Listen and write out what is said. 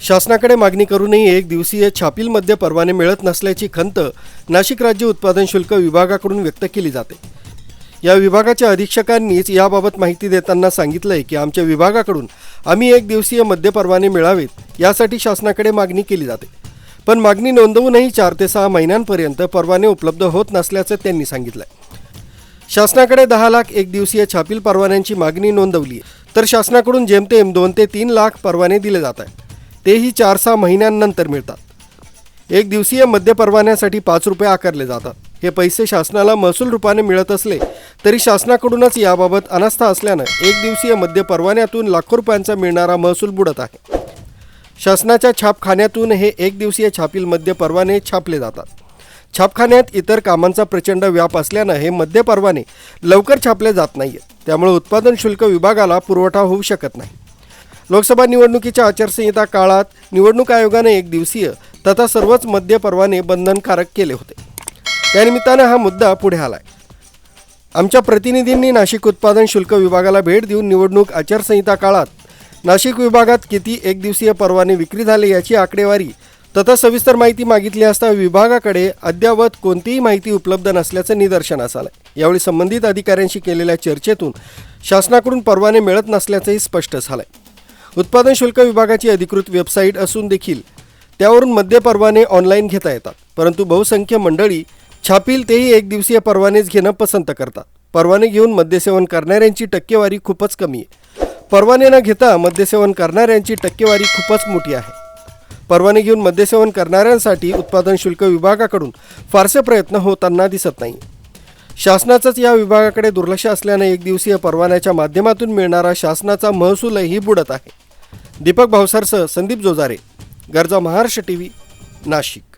शासनाकडे मागणी करूनही एक दिवसीय छापील मद्य परवाने मिळत नसल्याची खंत नाशिक राज्य उत्पादन शुल्क विभागाकडून व्यक्त केली जाते. या विभागाच्या अधीक्षकांनीच याबाबत माहिती देताना सांगितलंय की आमच्या विभागाकडून आम्ही एक दिवसीय मद्य परवाने मिळावेत यासाठी शासनाकडे मागणी केली जाते. पण मागणी नोंदवूनही चार ते सहा महिन्यांपर्यंत परवाने उपलब्ध होत नसल्याचं त्यांनी सांगितलंय. शासनाकडे दहा लाख एक दिवसीय छापील परवान्यांची मागणी नोंदवली तर शासनाकडून जेमतेम दोन ते तीन लाख परवाने दिले जात आहेत. तेही चार सहा महिन्यांनंतर मिळतात. एक दिवसीय मद्य परवान्यासाठी पाच रुपये आकारले जातात. हे पैसे शासनाला महसूल रूपाने मिळत असले तरी शासनाकडूनच याबाबत अनास्था असल्यानं एक दिवसीय मद्य परवान्यातून लाखो रुपयांचा मिळणारा महसूल बुडत आहे. शासनाच्या छापखान्यातून हे एक दिवसीय छापील मद्य परवाने छापले जातात. छापखान्यात इतर कामांचा प्रचंड व्याप असल्यानं हे मद्य परवाने लवकर छापले जात नाहीत त्यामुळे उत्पादन शुल्क विभागाला पुरवठा होऊ शकत नाही. लोकसभा निवडणुकीच्या आचारसंहिता काळात निवडणूक आयोगाने एक दिवसीय तथा सर्वच मद्य परवाने बंधनकारक केले होते. त्यानिमित्तानं हा मुद्दा पुढे आलाय. आमच्या प्रतिनिधींनी नाशिक उत्पादन शुल्क विभागाला भेट देऊन निवडणूक आचारसंहिता काळात नाशिक विभागात किती एक दिवसीय परवाने विक्री झाले याची आकडेवारी तथा सविस्तर माहिती मागितली असता विभागाकडे अद्यावत कोणतीही माहिती उपलब्ध नसल्याचं निदर्शनास आलं यावेळी संबंधित अधिकाऱ्यांशी केलेल्या चर्चेतून शासनाकडून परवाने मिळत नसल्याचंही स्पष्ट झालंय. उत्पादन शुल्क विभागाची अधिकृत वेबसाईट असून देखील त्यावरून मद्य परवाने ऑनलाईन घेता येतात. परंतु बहुसंख्य मंडळी छापील तेही एक दिवसीय परवानेच घेणं पसंत करतात. परवाने घेऊन मद्यसेवन करणाऱ्यांची टक्केवारी खूपच कमी आहे. परवाने न घेता मद्यसेवन करणाऱ्यांची टक्केवारी खूपच मोठी आहे. परवाने घेऊन मद्यसेवन करणाऱ्यांसाठी उत्पादन शुल्क विभागाकडून फारसे प्रयत्न होताना दिसत नाही. शासनाचंच या विभागाकडे दुर्लक्ष असल्याने एक दिवसीय परवान्याच्या माध्यमातून मिळणारा शासनाचा महसूलही बुडत आहे. दीपक भावसारसह संदीप जोजारे गरजा महाराष्ट्र टी व्ही नाशिक.